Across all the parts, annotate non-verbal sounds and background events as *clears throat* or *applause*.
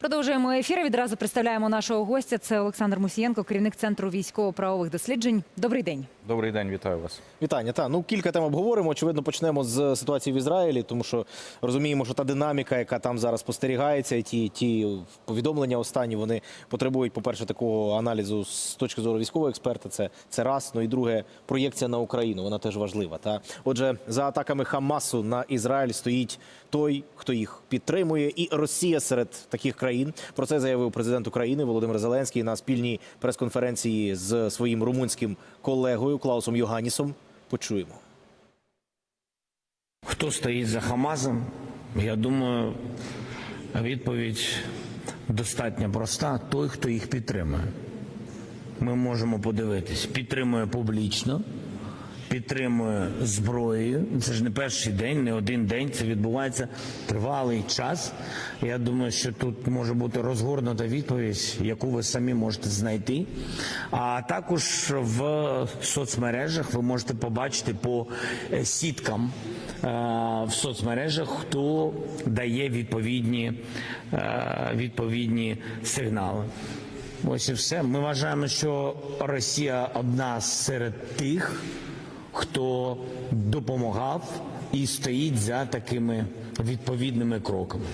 Продовжуємо ефір. Відразу представляємо нашого гостя. Це Олександр Мусієнко, керівник центру військово-правових досліджень. Добрий день. Добрий день, вітаю вас. Вітання. Та ну кілька тем обговоримо. Очевидно, почнемо з ситуації в Ізраїлі, тому що розуміємо, що та динаміка, яка там зараз спостерігається, і ті, ті повідомлення останні, вони потребують, по-перше, такого аналізу з точки зору військового експерта. Це, це раз. Ну і друге, проєкція на Україну. Вона теж важлива. Та отже, за атаками Хамасу на Ізраїль стоїть той, хто їх підтримує, і Росія серед таких країн. Про це заявив президент України Володимир Зеленський на спільній прес-конференції з своїм румунським колегою Клаусом Йоганнісом. Почуємо. Хто стоїть за Хамазом? Я думаю, відповідь достатньо проста. Той, хто їх підтримує. Ми можемо подивитись, підтримує публічно, підтримує зброєю. Це ж не перший день, не один день. Це відбувається тривалий час. Я думаю, що тут може бути розгорнута відповідь, яку ви самі можете знайти. А також в соцмережах ви можете побачити по е, сіткам е, в соцмережах, хто дає відповідні, е, відповідні сигнали. Ось і все. Ми вважаємо, що Росія одна серед тих, хто допомагав і стоїть за такими відповідними кроками.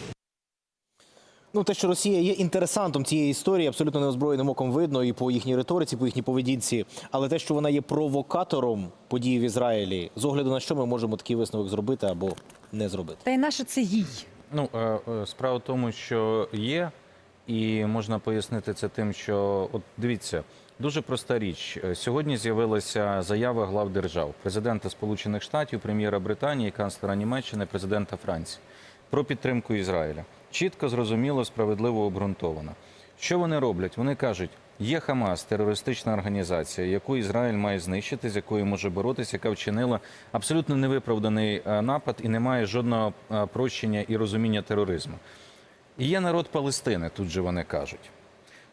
Ну, те, що Росія є інтересантом цієї історії, абсолютно неозброєним оком видно і по їхній риториці, по їхній поведінці. Але те, що вона є провокатором подій в Ізраїлі, з огляду на що ми можемо такий висновок зробити або не зробити. Та й наше це їй. Ну е, е, справа в тому, що є, і можна пояснити це тим, що от дивіться, дуже проста річ. Е, Сьогодні з'явилася заява глав держав президента Сполучених Штатів, прем'єра Британії, канцлера Німеччини, президента Франції про підтримку Ізраїля. Чітко, зрозуміло, справедливо обґрунтовано. Що вони роблять? Вони кажуть, є Хамас, терористична організація, яку Ізраїль має знищити, з якою може боротися, яка вчинила абсолютно невиправданий е, напад і не має жодного е, прощення і розуміння тероризму. І є народ Палестини, тут же вони кажуть.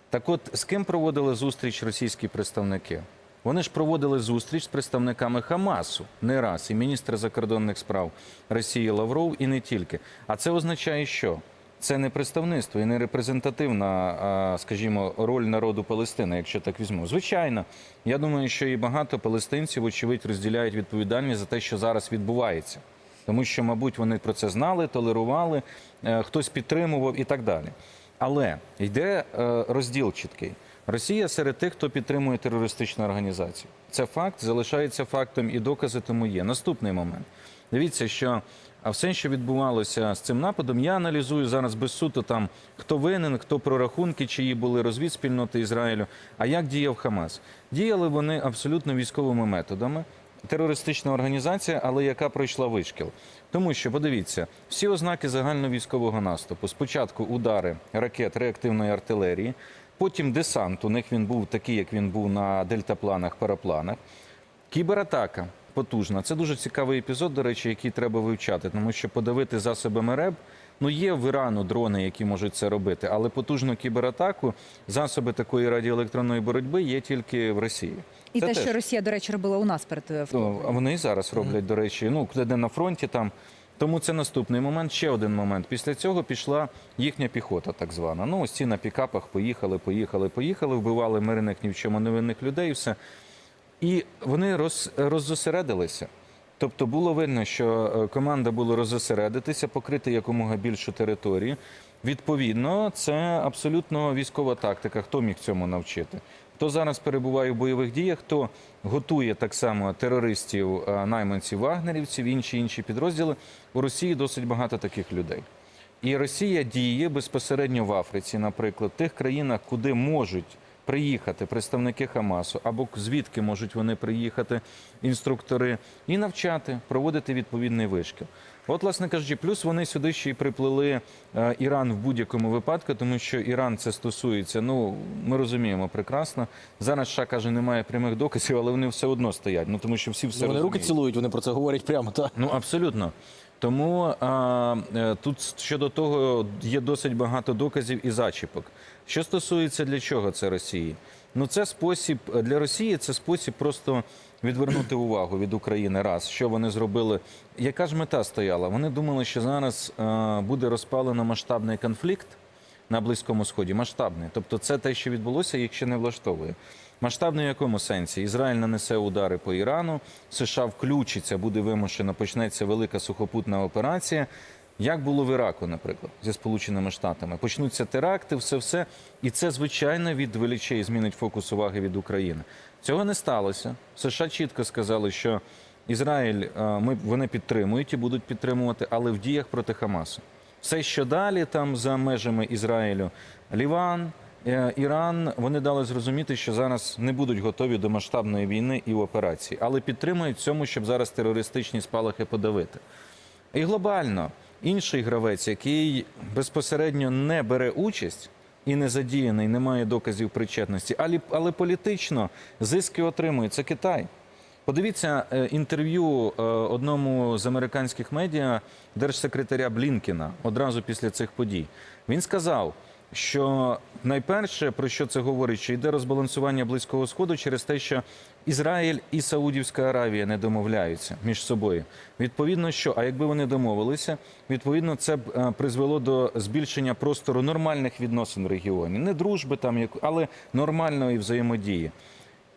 Так от, з ким проводили зустріч російські представники? Вони ж проводили зустріч з представниками Хамасу не раз, і міністр закордонних справ Росії Лавров, і не тільки. А це означає, що це не представництво і не репрезентативна, скажімо, роль народу Палестини, якщо так візьму. Звичайно, я думаю, що і багато палестинців, очевидь, розділяють відповідальність за те, що зараз відбувається. Тому що, мабуть, вони про це знали, толерували, е, хтось підтримував і так далі. Але йде е, розділ чіткий. Росія серед тих, хто підтримує терористичну організацію. Це факт, залишається фактом, і докази тому є. Наступний момент. Дивіться, що все, що відбувалося з цим нападом, я аналізую зараз без суто там, хто винен, хто прорахунки, чиї були розвідспільноти Ізраїлю. А як діяв Хамас? Діяли вони абсолютно військовими методами. Терористична організація, але яка пройшла вишкіл. Тому що подивіться, всі ознаки загальновійськового наступу: спочатку удари ракет реактивної артилерії, потім десант. У них він був такий, як він був на дельтапланах, парапланах. Кібератака потужна. Це дуже цікавий епізод, до речі, який треба вивчати, тому що подавити засобами РЕБ. Ну, є в Ірану дрони, які можуть це робити, але потужну кібератаку, засоби такої радіоелектронної боротьби є тільки в Росії. І Це те, теж. що Росія, до речі, робила у нас перед е, Ну, а вони і зараз роблять, до речі, ну де на фронті там. Тому це наступний момент. Ще один момент. Після цього пішла їхня піхота, так звана. Ну, ось ці на пікапах поїхали, поїхали, поїхали, вбивали мирних ні в чому невинних людей. і Все. І вони роз, роззосередилися. Тобто було видно, що е, команда була роззосередитися, покрити якомога більшу територію. Відповідно, це абсолютно військова тактика. Хто міг цьому навчити? Хто зараз перебуває в бойових діях, хто готує так само терористів, найманців, вагнерівців, інші інші підрозділи. У Росії досить багато таких людей. І Росія діє безпосередньо в Африці, наприклад, в тих країнах, куди можуть приїхати представники Хамасу, або звідки можуть вони приїхати інструктори, і навчати, проводити відповідний вишкіл. От, власне кажучи, плюс вони сюди ще й приплели е, Іран в будь-якому випадку, тому що Іран це стосується. Ну ми розуміємо прекрасно. Зараз США каже, немає прямих доказів, але вони все одно стоять. Ну тому що всі все вони руки цілують, вони про це говорять прямо. Та Ну абсолютно. Тому а, е, тут щодо того є досить багато доказів і зачіпок. Що стосується для чого це Росії? Ну це спосіб для Росії, це спосіб просто відвернути увагу від України. Раз що вони зробили, яка ж мета стояла? Вони думали, що зараз е, буде розпалено масштабний конфлікт. на Близькому Сході. Масштабний. Тобто, це те, що відбулося, ще не влаштовує. Масштабний в якому сенсі? Ізраїль нанесе удари по Ірану, США включиться, буде вимушено, почнеться велика сухопутна операція. Як було в Іраку, наприклад, зі Сполученими Штатами, почнуться теракти, все все, і це звичайно відвеличе і змінить фокус уваги від України. Цього не сталося. США чітко сказали, що Ізраїль е, ми вони підтримують і будуть підтримувати, але в діях проти Хамасу. Все, що далі, там за межами Ізраїлю, Ліван, е, Іран, вони дали зрозуміти, що зараз не будуть готові до масштабної війни і операції, але підтримують цьому, щоб зараз терористичні спалахи подавити. І глобально інший гравець, який безпосередньо не бере участь і не задіяний, немає доказів причетності, але, але політично зиски отримує, це Китай. Подивіться е, інтерв'ю е, одному з американських медіа держсекретаря Блінкіна одразу після цих подій. Він сказав, що найперше про що це говорить, що йде розбалансування близького сходу через те, що Ізраїль і Саудівська Аравія не домовляються між собою. Відповідно, що а якби вони домовилися, відповідно, це б е, призвело до збільшення простору нормальних відносин в регіоні, не дружби там, але нормальної взаємодії.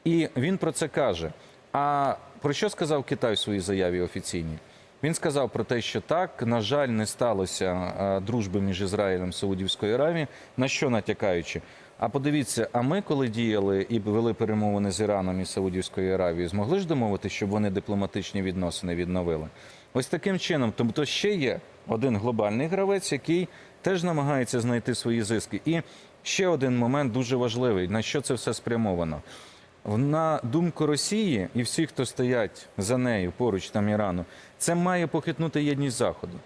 І він про це каже. А про що сказав Китай в своїй заяві офіційній? Він сказав про те, що так, на жаль, не сталося е, дружби між Ізраїлем і Саудівською Аравією. На що натякаючи? А подивіться, а ми, коли діяли і вели перемовини з Іраном і Саудівською Аравією, змогли ж домовити, щоб вони дипломатичні відносини відновили? Ось таким чином. Тобто ще є один глобальний гравець, який теж намагається знайти свої зиски. І ще один момент дуже важливий: на що це все спрямовано. На думку Росії і всіх, хто стоять за нею поруч там Ірану, це має похитнути єдність Заходу.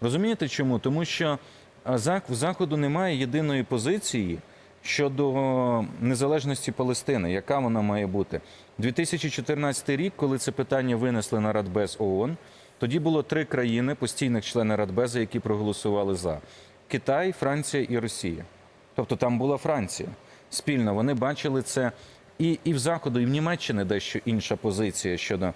Розумієте чому? Тому що в Заходу немає єдиної позиції щодо незалежності Палестини, яка вона має бути. 2014 рік, коли це питання винесли на Радбез ООН, тоді було три країни, постійних члени Радбеза, які проголосували за Китай, Франція і Росія. Тобто там була Франція. Спільно вони бачили це і, і в Заходу, і в Німеччині дещо інша позиція щодо.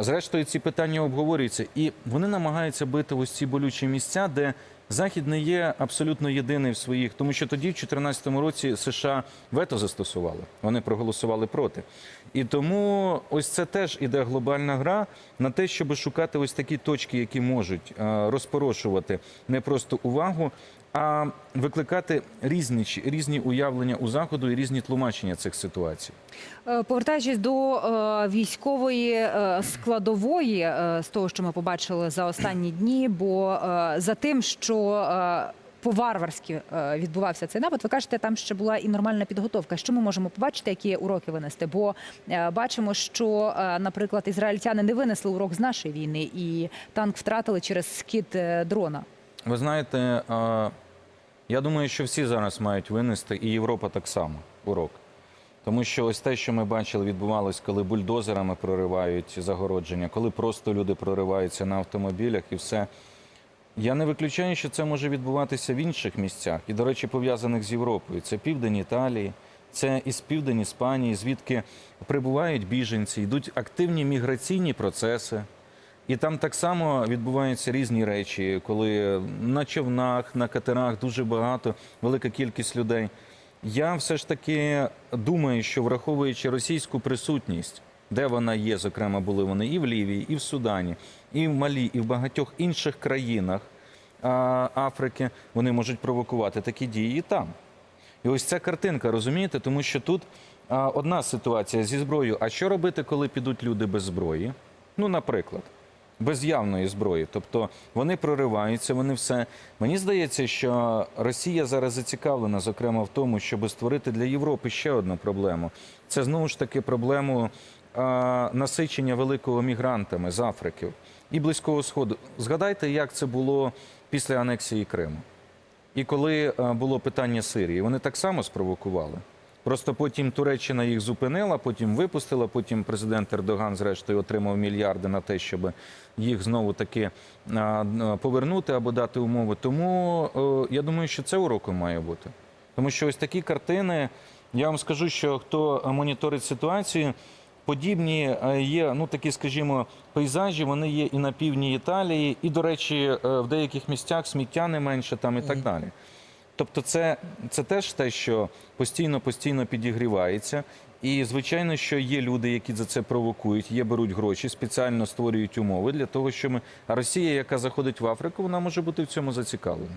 Зрештою, ці питання обговорюються, і вони намагаються бити ось ці болючі місця, де Захід не є абсолютно єдиний в своїх, тому що тоді, в 2014 році, США вето застосували. Вони проголосували проти. І тому ось це теж іде глобальна гра на те, щоб шукати ось такі точки, які можуть розпорошувати не просто увагу, а викликати різні, різні уявлення у заходу і різні тлумачення цих ситуацій. Е, Повертаючись до е, військової е, складової, з того, що ми побачили за останні дні, бо за тим, що по-варварськи відбувався цей напад, ви кажете, там ще була і нормальна підготовка. Що ми можемо побачити, які уроки винести? Бо бачимо, що, наприклад, ізраїльтяни не винесли урок з нашої війни, і танк втратили через скид дрона. Ви знаєте, я думаю, що всі зараз мають винести, і Європа так само урок. Тому що ось те, що ми бачили, відбувалось, коли бульдозерами проривають загородження, коли просто люди прориваються на автомобілях і все. Я не виключаю, що це може відбуватися в інших місцях, і, до речі, пов'язаних з Європою. Це південь Італії, це із південь Іспанії, звідки прибувають біженці, йдуть активні міграційні процеси. І там так само відбуваються різні речі, коли на човнах, на катерах дуже багато, велика кількість людей. Я все ж таки думаю, що враховуючи російську присутність, де вона є, зокрема, були вони і в Лівії, і в Судані, і в Малі, і в багатьох інших країнах Африки, вони можуть провокувати такі дії і там. І ось ця картинка, розумієте, тому що тут одна ситуація зі зброєю. А що робити, коли підуть люди без зброї? Ну, наприклад, без явної зброї. Тобто вони прориваються, вони все. Мені здається, що Росія зараз зацікавлена, зокрема, в тому, щоб створити для Європи ще одну проблему. Це знову ж таки проблему а, насичення великого мігрантами з Африки і Близького Сходу. Згадайте, як це було після анексії Криму. І коли було питання Сирії, вони так само спровокували. Просто потім Туреччина їх зупинила, потім випустила. Потім президент Ердоган, зрештою, отримав мільярди на те, щоб їх знову таки повернути або дати умови. Тому е, я думаю, що це уроком має бути. Тому що ось такі картини, я вам скажу, що хто моніторить ситуацію, подібні е, є, ну такі, скажімо, пейзажі, вони є і на півдні Італії, і, до речі, е, в деяких місцях сміття не менше там і так далі. Тобто, це, це теж те, що постійно постійно підігрівається. І звичайно, що є люди, які за це провокують, є беруть гроші, спеціально створюють умови для того, що ми. А Росія, яка заходить в Африку, вона може бути в цьому зацікавлена.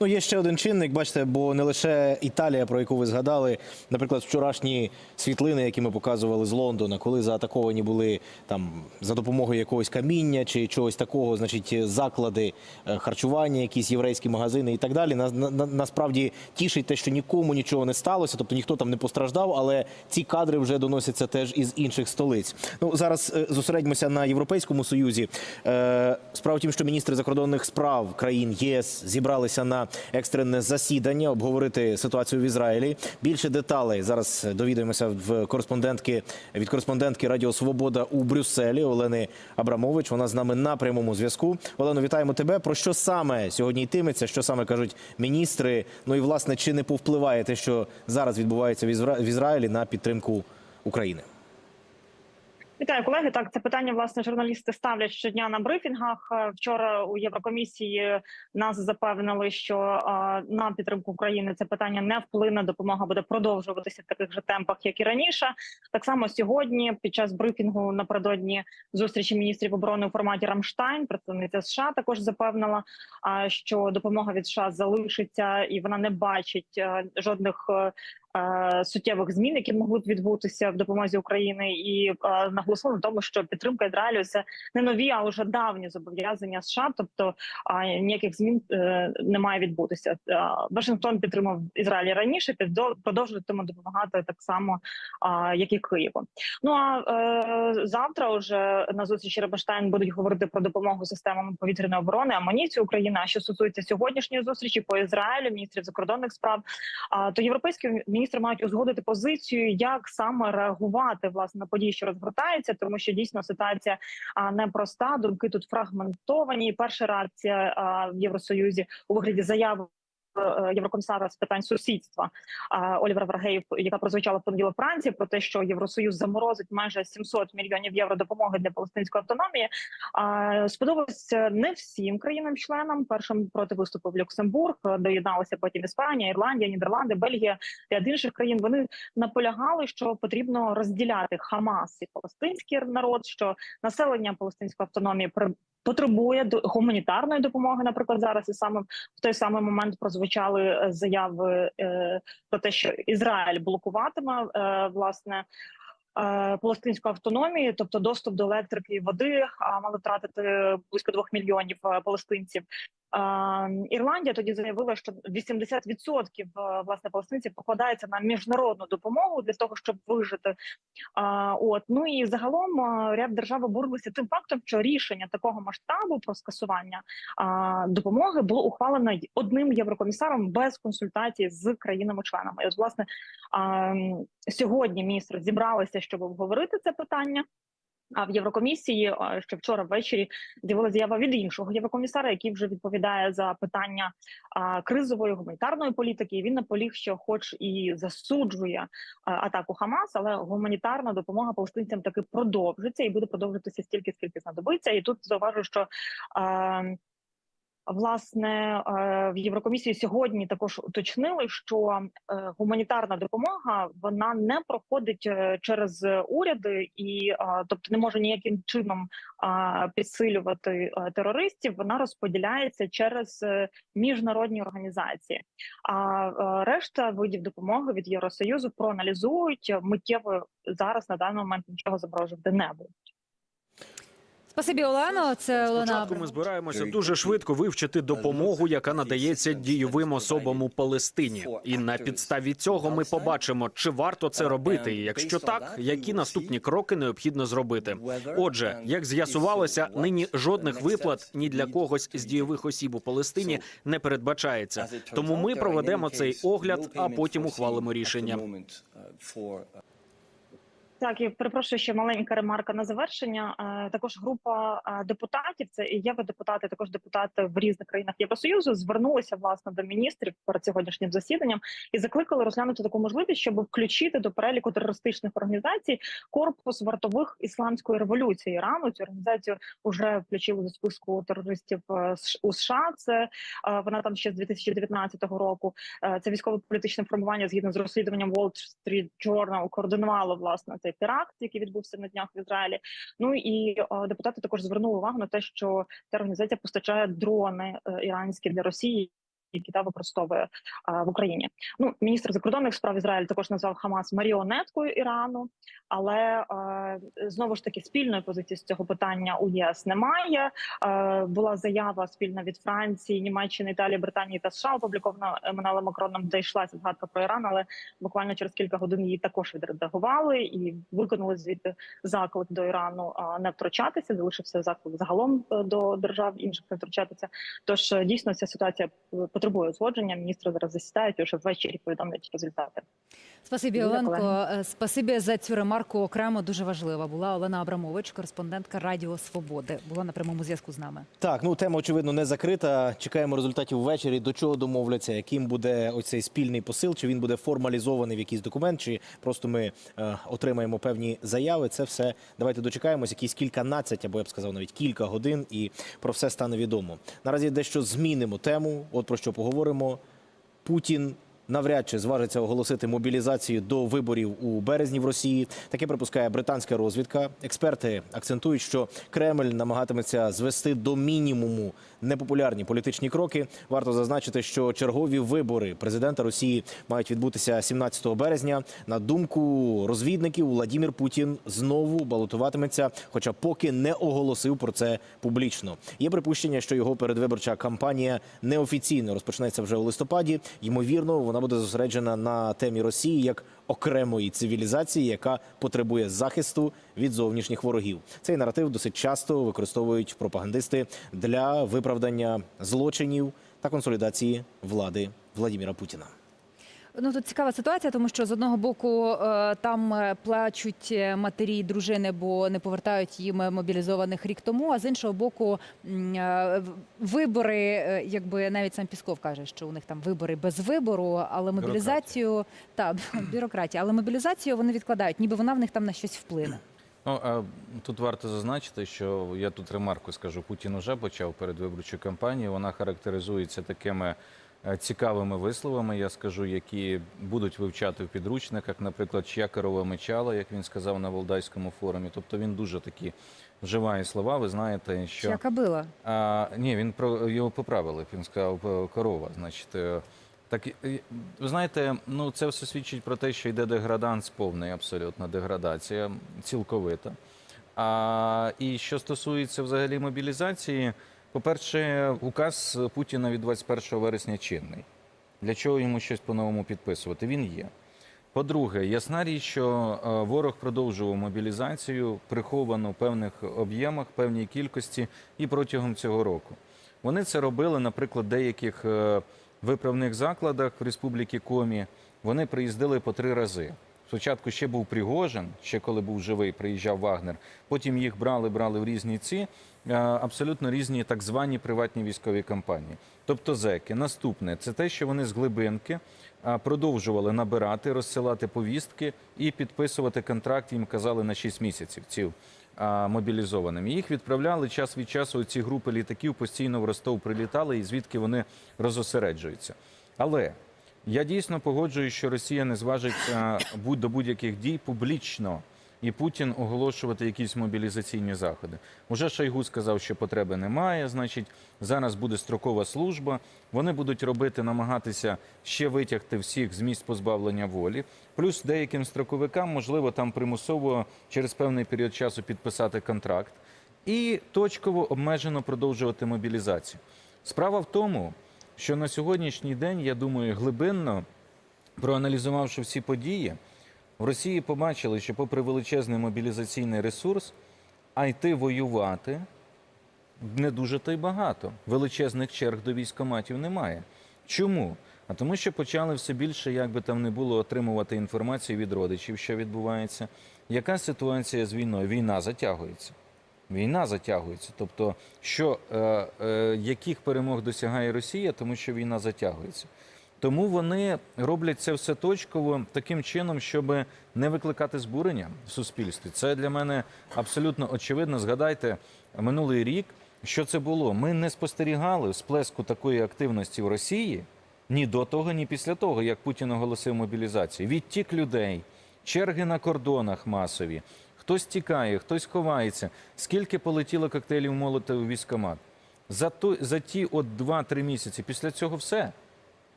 Ну, є ще один чинник, бачите, бо не лише Італія, про яку ви згадали, наприклад, вчорашні світлини, які ми показували з Лондона, коли заатаковані були там за допомогою якогось каміння чи чогось такого, значить, заклади е, харчування, якісь єврейські магазини і так далі. На, на, на- насправді тішить те, що нікому нічого не сталося, тобто ніхто там не постраждав, але ці кадри вже доносяться теж із інших столиць. Ну зараз е, зосередьмося на європейському союзі. Е, Справа в тім, що міністри закордонних справ країн ЄС зібралися на екстрене засідання обговорити ситуацію в Ізраїлі. Більше деталей зараз довідаємося в кореспондентки від кореспондентки Радіо Свобода у Брюсселі Олени Абрамович. Вона з нами на прямому зв'язку. Олено, вітаємо тебе. Про що саме сьогодні йтиметься? Що саме кажуть міністри? Ну і власне чи не повпливає те, що зараз відбувається в Ізраїлі на підтримку України? Вітаю, колеги. Так, це питання власне журналісти ставлять щодня на брифінгах. Е, Вчора у Єврокомісії нас запевнили, що е, на підтримку України це питання не вплине. Допомога буде продовжуватися в таких же темпах, як і раніше. Так само сьогодні, під час брифінгу напередодні зустрічі міністрів оборони у форматі Рамштайн, представниця США також запевнила, е, що допомога від США залишиться, і вона не бачить жодних. Е, Суттєвих змін, які могли б відбутися в допомозі України, і е, наголосили на тому, що підтримка Ізраїлю це не нові, а вже давні зобов'язання США. Тобто ніяких змін е, не має відбутися. Вашингтон підтримав Ізраїль раніше, продовжуватиме допомагати так само, як і Києву. Ну а завтра вже на зустрічі Рамштайн будуть говорити про допомогу системам повітряної оборони, амуніцію України. А що стосується сьогоднішньої зустрічі по Ізраїлю, міністрів закордонних справ, то європейські міністри мають узгодити позицію, як саме реагувати власне на події, що розгортаються, тому що дійсно ситуація непроста. Думки тут фрагментовані. Перша реакція в Євросоюзі у вигляді заяви. Е, Єврокомісара з питань сусідства Олівера Варгеїв, яка прозвучала в понеділок Франції, про те, що Євросоюз заморозить майже 700 мільйонів євро допомоги для палестинської автономії. А, сподобалося не всім країнам-членам. Першим проти виступив Люксембург, доєдналися потім Іспанія, Ірландія, Нідерланди, Бельгія ряд інших країн. Вони наполягали, що потрібно розділяти Хамас і палестинський народ, що населення палестинської автономії потребує гуманітарної допомоги. Наприклад, зараз і саме в той самий момент прозвучали е, заяви е, про те, що Ізраїль блокуватиме е, власне. Палестинську автономію, тобто доступ до електрики і води, а мали втратити близько двох мільйонів палестинців. Е, Ірландія тоді заявила, що 80% е, власне палестинців покладається на міжнародну допомогу для того, щоб вижити. От ну і загалом ряд держав обурилися тим фактом, що рішення такого масштабу про скасування допомоги було ухвалено одним єврокомісаром без консультації з країнами-членами. І от власне сьогодні міністри зібралися, щоб обговорити це питання. А в Єврокомісії ще вчора ввечері з'явилася заява від іншого єврокомісара, який вже відповідає за питання кризової гуманітарної політики. І він наполіг, що, хоч і засуджує атаку Хамас, але гуманітарна допомога палестинцям таки продовжиться і буде продовжитися стільки, скільки знадобиться. І тут зауважу, що власне е, в Єврокомісії сьогодні також уточнили, що е, гуманітарна допомога вона не проходить е, через уряди і тобто не може ніяким чином підсилювати терористів. Вона розподіляється через міжнародні організації. А решта видів допомоги від Євросоюзу проаналізують миттєво зараз на даний момент нічого заморожувати не буде. Спасибі, Олено. Це Олена. Ми збираємося дуже швидко вивчити допомогу, яка надається дійовим особам у Палестині. І на підставі цього ми побачимо, чи варто це робити. І якщо так, які наступні кроки необхідно зробити. Отже, як з'ясувалося, нині жодних виплат ні для когось з дійових осіб у Палестині не передбачається. Тому ми проведемо цей огляд, а потім ухвалимо рішення. Так, і перепрошую ще маленька ремарка на завершення. Е, Також група е, депутатів, це і євродепутати, також депутати в різних країнах Євросоюзу, звернулися власне до міністрів перед сьогоднішнім засіданням і закликали розглянути таку можливість, щоб включити до переліку терористичних організацій корпус вартових ісламської революції Ірану. Цю організацію вже включили до списку терористів е, у США. Це вона там ще з 2019 року. Це військово-політичне формування згідно з розслідуванням Wall Street Journal координувало власне цей теракт, який відбувся на днях в Ізраїлі. Ну і е, депутати також звернули увагу на те, що ця організація постачає дрони е, іранські для Росії. Які та використовує а, в Україні. Ну міністр закордонних справ Ізраїль також назвав Хамас маріонеткою Ірану, але е, знову ж таки спільної позиції з цього питання у ЄС немає. Е, була заява спільна від Франції, Німеччини, Італії, Британії та США опублікована Еммануелем Макроном, де йшлася згадка про Іран, але буквально через кілька годин її також відредагували і виконали звідти заклик до Ірану а, не втручатися. Залишився заклик загалом е, до держав інших не втручатися. Тож е, дійсно ця ситуація е, потребує узгодження. Міністри зараз засідають і вже ввечері повідомлять результати. Спасибі, Оленко. Е, Спасибі за цю ремарку. Окремо дуже важлива була Олена Абрамович, кореспондентка Радіо Свободи. Була на прямому зв'язку з нами. Так, ну тема очевидно не закрита. Чекаємо результатів ввечері. До чого домовляться, яким буде оцей спільний посил, чи він буде формалізований в якийсь документ, чи просто ми е, отримаємо певні заяви. Це все давайте дочекаємось. Якісь кільканадцять, або я б сказав, навіть кілька годин, і про все стане відомо. Наразі дещо змінимо тему. От про що поговоримо. Путін навряд чи зважиться оголосити мобілізацію до виборів у березні в Росії. Таке припускає британська розвідка. Експерти акцентують, що Кремль намагатиметься звести до мінімуму непопулярні політичні кроки. Варто зазначити, що чергові вибори президента Росії мають відбутися 17 березня. На думку розвідників, Владімір Путін знову балотуватиметься, хоча поки не оголосив про це публічно. Є припущення, що його передвиборча кампанія неофіційно розпочнеться вже у листопаді. Ймовірно, вона буде зосереджена на темі Росії як окремої цивілізації, яка потребує захисту від зовнішніх ворогів. Цей наратив досить часто використовують пропагандисти для виправдання злочинів та консолідації влади Владіміра Путіна. Ну тут цікава ситуація, тому що з одного боку е, там е, плачуть е, матері і дружини, бо не повертають їм мобілізованих рік тому. А з іншого боку, вибори, якби навіть сам Пісков каже, що у них там вибори без вибору, але мобілізацію та *clears throat* бюрократія, але мобілізацію вони відкладають, ніби вона в них там на щось вплине. Ну а тут варто зазначити, що я тут ремарку скажу. Путін уже почав передвиборчу кампанію. Вона характеризується такими цікавими висловами. Я скажу, які будуть вивчати в підручниках, наприклад, чия корова мечала, як він сказав на Валдайському форумі. Тобто він дуже такі вживає слова. Ви знаєте, що Яка била? А, ні, він про його поправили. Він сказав е, корова. Значить, е, так е, ви знаєте, ну це все свідчить про те, що йде деграданс, повний абсолютно деградація, цілковита. А і що стосується взагалі мобілізації, по-перше, указ Путіна від 21 вересня чинний. Для чого йому щось по-новому підписувати? Він є. По-друге, ясна річ, що е, ворог продовжував мобілізацію приховану в певних об'ємах, певній кількості і протягом цього року. Вони це робили, наприклад, в деяких е, виправних закладах в Республіки Комі. Вони приїздили по три рази. Спочатку ще був Пригожин, ще коли був живий, приїжджав Вагнер. Потім їх брали, брали в різні ці абсолютно різні так звані приватні військові компанії. Тобто зеки. Наступне це те, що вони з глибинки продовжували набирати, розсилати повістки і підписувати контракт. Їм казали на 6 місяців ці а, мобілізованим. Їх відправляли час від часу. Ці групи літаків постійно в Ростов прилітали, і звідки вони розосереджуються. Але я дійсно погоджуюсь, що Росія не зважиться будь до будь-яких дій публічно. І Путін оголошувати якісь мобілізаційні заходи. Уже Шойгу сказав, що потреби немає. Значить, зараз буде строкова служба. Вони будуть робити, намагатися ще витягти всіх з місць позбавлення волі. Плюс деяким строковикам, можливо, там примусово через певний період часу підписати контракт і точково обмежено продовжувати мобілізацію. Справа в тому, що на сьогоднішній день, я думаю, глибинно проаналізувавши всі події, в Росії побачили, що попри величезний мобілізаційний ресурс, а йти воювати не дуже то й багато. Величезних черг до військоматів немає. Чому? А тому, що почали все більше, як би там не було, отримувати інформацію від родичів, що відбувається. Яка ситуація з війною? Війна затягується. Війна затягується. Тобто, що, е, е, яких перемог досягає Росія, тому що війна затягується. Тому вони роблять це все точково таким чином, щоб не викликати збурення в суспільстві. Це для мене абсолютно очевидно. Згадайте минулий рік, що це було. Ми не спостерігали сплеску такої активності в Росії ні до того, ні після того, як Путін оголосив мобілізацію. Відтік людей, черги на кордонах масові. Хтось тікає, хтось ховається. Скільки полетіло коктейлів молотова в військкомат? За, то, за ті от 2-3 місяці після цього все.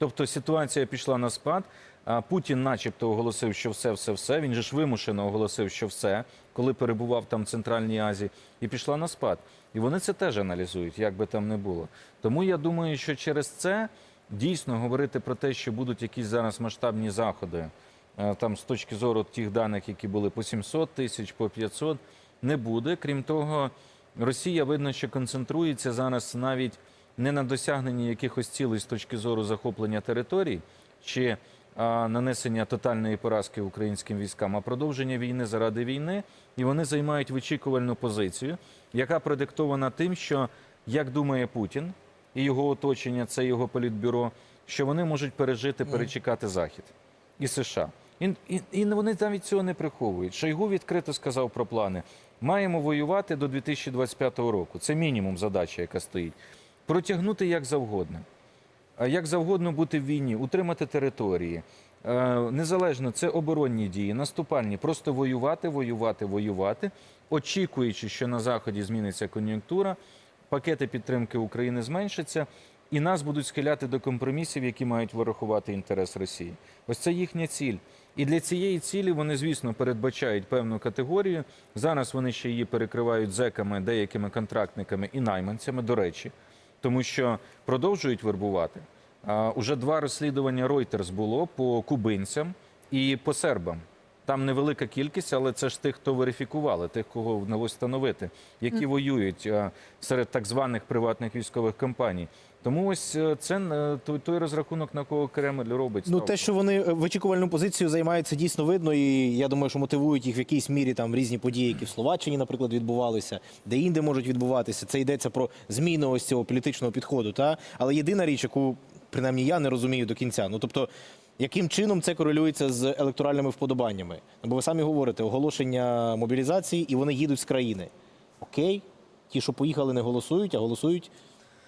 Тобто ситуація пішла на спад. Путін, начебто, оголосив, що все, все, все. Він же ж вимушено оголосив, що все, коли перебував там в Центральній Азії, і пішла на спад. І вони це теж аналізують, як би там не було. Тому я думаю, що через це дійсно говорити про те, що будуть якісь зараз масштабні заходи, е, там з точки зору тих даних, які були по 700 тисяч, по 500, не буде. Крім того, Росія видно, що концентрується зараз навіть не на досягненні якихось цілей з точки зору захоплення територій чи а, нанесення тотальної поразки українським військам, а продовження війни заради війни, і вони займають вичікувальну позицію, яка продиктована тим, що як думає Путін і його оточення, це його політбюро, що вони можуть пережити, перечекати Захід і США. І, і, і вони навіть цього не приховують. Шойгу відкрито сказав про плани. Маємо воювати до 2025 року. Це мінімум задача, яка стоїть. Протягнути як завгодно. Як завгодно бути в війні, утримати території. Е, Незалежно, це оборонні дії, наступальні. Просто воювати, воювати, воювати, очікуючи, що на Заході зміниться кон'юнктура, пакети підтримки України зменшаться, і нас будуть схиляти до компромісів, які мають вирахувати інтерес Росії. Ось це їхня ціль. І для цієї цілі вони, звісно, передбачають певну категорію. Зараз вони ще її перекривають зеками, деякими контрактниками і найманцями, до речі, тому що продовжують вербувати. А, уже два розслідування Reuters було по кубинцям і по сербам. Там невелика кількість, але це ж тих, хто верифікували, тих, кого вдалося встановити, які воюють а, серед так званих приватних військових компаній. Тому ось е, це е, той, той розрахунок, на кого Кремль робить. Ну, ставку. те, що вони е, вичікувальну позицію займають, це дійсно видно. І я думаю, що мотивують їх в якійсь мірі там різні події, які в Словаччині, наприклад, відбувалися, де інде можуть відбуватися. Це йдеться про зміну ось цього політичного підходу. Та але єдина річ, яку принаймні я не розумію до кінця. Ну тобто, яким чином це корелюється з електоральними вподобаннями? Ну, Бо ви самі говорите, оголошення мобілізації, і вони їдуть з країни. Окей, ті, що поїхали, не голосують, а голосують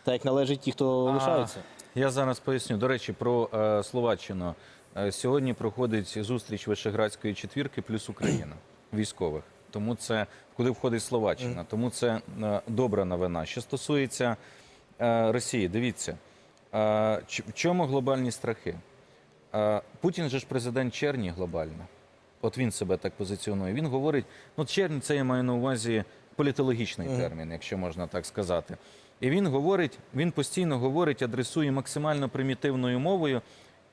так, як належить ті, хто А, лишаються. Я зараз поясню. До речі, про е, Словаччину. Е, сьогодні проходить зустріч Вишеградської четвірки плюс Україна *clears throat* військових. Тому це куди входить Словаччина. Тому це е, добра новина. Що стосується е, Росії, дивіться, е, ч- в чому глобальні страхи? Е, Путін же ж президент черні глобально. От він себе так позиціонує. Він говорить: ну, чернь, це я маю на увазі політологічний термін, якщо можна так сказати. І він говорить, він постійно говорить, адресує максимально примітивною мовою,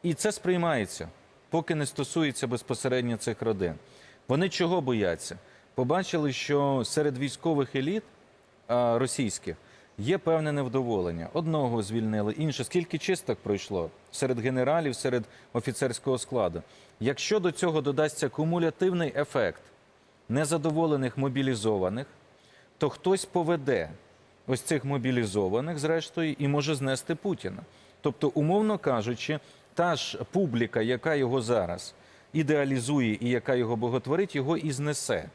і це сприймається, поки не стосується безпосередньо цих родин. Вони чого бояться? Побачили, що серед військових еліт російських є певне невдоволення. Одного звільнили, інше. Скільки чисток пройшло серед генералів, серед офіцерського складу. Якщо до цього додасться кумулятивний ефект незадоволених мобілізованих, то хтось поведе ось цих мобілізованих, зрештою, і може знести Путіна. Тобто, умовно кажучи, та ж публіка, яка його зараз ідеалізує і яка його боготворить, його і знесе.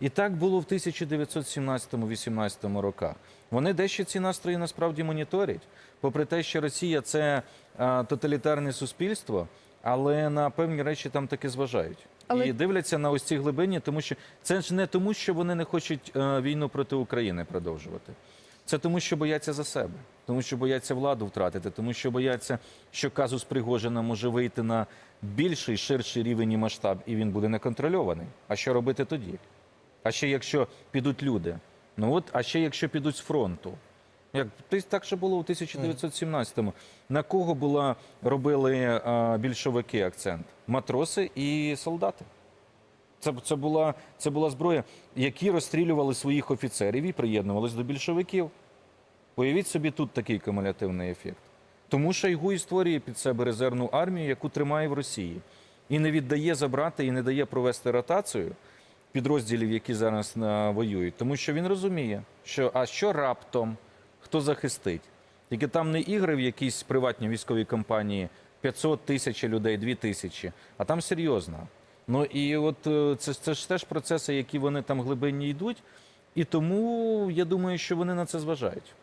І так було в 1917-18 роках. Вони дещо ці настрої насправді моніторять. Попри те, що Росія це а, тоталітарне суспільство, але на певні речі там таки зважають. Але- І дивляться на ось ці глибині, тому що це ж не тому, що вони не хочуть е, війну проти України продовжувати. Це тому, що бояться за себе, тому що бояться владу втратити, тому що бояться, що казус Пригожина може вийти на більший, ширший рівень і масштаб, і він буде неконтрольований. А що робити тоді? А ще якщо підуть люди, ну от, а ще якщо підуть з фронту. Як так же було у 1917-му. На кого була робили а, більшовики акцент? Матроси і солдати. Це, це, була, це була зброя, які розстрілювали своїх офіцерів і приєднувались до більшовиків. Уявіть собі тут такий кумулятивний ефект. Тому Шойгу і створює під себе резервну армію, яку тримає в Росії, і не віддає забрати, і не дає провести ротацію підрозділів, які зараз е, воюють. Тому що він розуміє, що а що раптом хто захистить. Тільки там не ігри в якійсь приватній військовій компанії 500 тисяч людей, 2 тисячі, а там серйозно. Ну і от е, це, це ж теж процеси, які вони там глибинні йдуть. І тому я думаю, що вони на це зважають.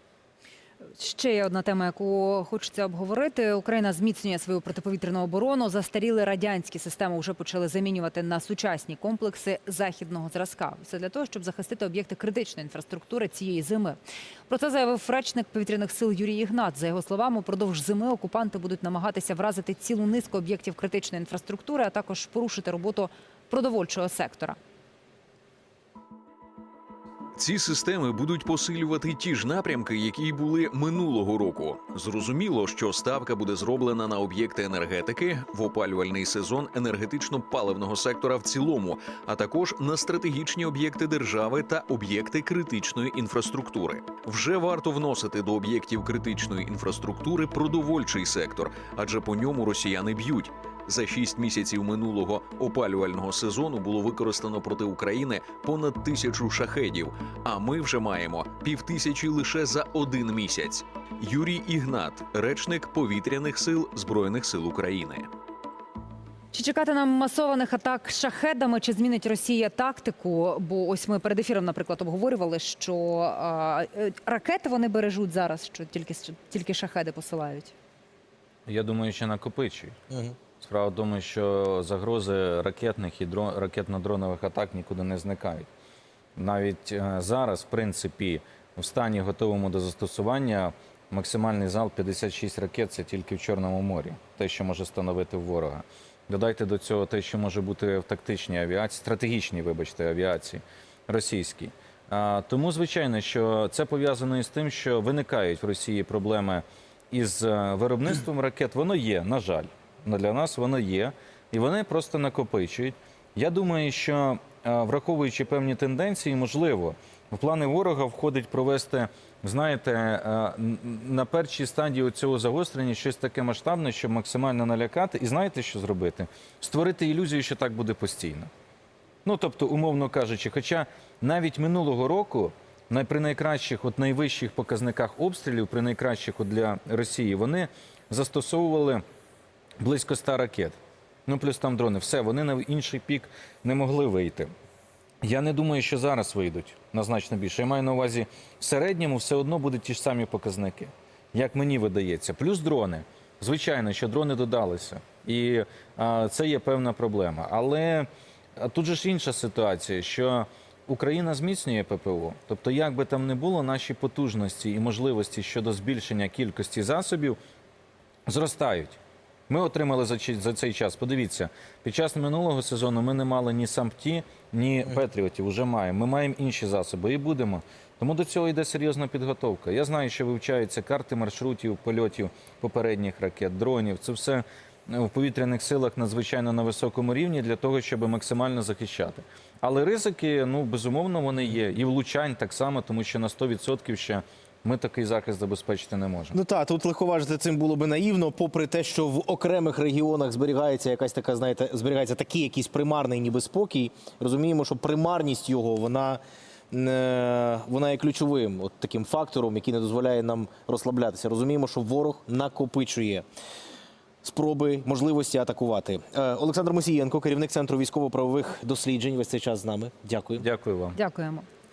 Ще є одна тема, яку хочеться обговорити. Україна зміцнює свою протиповітряну оборону. Застаріли радянські системи вже почали замінювати на сучасні комплекси західного зразка. Все для того, щоб захистити об'єкти критичної інфраструктури цієї зими. Про це заявив речник повітряних сил Юрій Ігнат. За його словами, упродовж зими окупанти будуть намагатися вразити цілу низку об'єктів критичної інфраструктури, а також порушити роботу продовольчого сектора. Ці системи будуть посилювати ті ж напрямки, які й були минулого року. Зрозуміло, що ставка буде зроблена на об'єкти енергетики в опалювальний сезон енергетично-паливного сектора в цілому, а також на стратегічні об'єкти держави та об'єкти критичної інфраструктури. Вже варто вносити до об'єктів критичної інфраструктури продовольчий сектор, адже по ньому росіяни б'ють. За шість місяців минулого опалювального сезону було використано проти України понад тисячу шахедів. А ми вже маємо півтисячі лише за один місяць. Юрій Ігнат, речник повітряних сил збройних сил України. Чи чекати нам масованих атак шахедами, чи змінить Росія тактику? Бо ось ми перед ефіром, наприклад, обговорювали, що а, е, ракети вони бережуть зараз, що тільки що тільки шахеди посилають. Я думаю, що накопичують. Справа в тому, що загрози ракетних і дро- ракетно-дронових атак нікуди не зникають. Навіть е, зараз, в принципі, в стані готовому до застосування максимальний зал 56 ракет це тільки в Чорному морі, те, що може становити ворога. Додайте до цього те, що може бути в тактичній авіації, стратегічній, вибачте, авіації російській. Тому, звичайно, що це пов'язано із тим, що виникають в Росії проблеми із е, виробництвом ракет. Воно є, на жаль. Для нас воно є, і вони просто накопичують. Я думаю, що е, враховуючи певні тенденції, можливо, в плани ворога входить провести, знаєте, е, на першій стадії цього загострення щось таке масштабне, щоб максимально налякати. І знаєте, що зробити? Створити ілюзію, що так буде постійно. Ну, тобто, умовно кажучи, хоча навіть минулого року при найкращих, от найвищих показниках обстрілів, при найкращих от для Росії, вони застосовували близько 100 ракет. Ну, плюс там дрони. Все, вони на інший пік не могли вийти. Я не думаю, що зараз вийдуть на значно більше. Я маю на увазі, в середньому все одно будуть ті ж самі показники, як мені видається. Плюс дрони. Звичайно, що дрони додалися. І а, це є певна проблема. Але тут же ж інша ситуація, що Україна зміцнює ППО. Тобто, як би там не було, наші потужності і можливості щодо збільшення кількості засобів зростають. Ми отримали за, за цей час. Подивіться, під час минулого сезону ми не мали ні сампті, ні петріотів. Уже маємо. Ми маємо інші засоби і будемо. Тому до цього йде серйозна підготовка. Я знаю, що вивчаються карти маршрутів, польотів попередніх ракет, дронів. Це все е, в повітряних силах надзвичайно на високому рівні для того, щоб максимально захищати. Але ризики, ну безумовно, вони є. І влучань так само, тому що на 100% ще ми такий захист забезпечити не можемо. Ну так, тут легковажити цим було би наївно, попри те, що в окремих регіонах зберігається якась така, знаєте, зберігається такий якийсь примарний ніби спокій. Розуміємо, що примарність його вона. е, Вона є ключовим от таким фактором, який не дозволяє нам розслаблятися. Розуміємо, що ворог накопичує спроби, можливості атакувати. Е, Олександр Мусієнко, керівник центру військово-правових досліджень, весь цей час з нами. Дякую. Дякую вам. Дякуємо.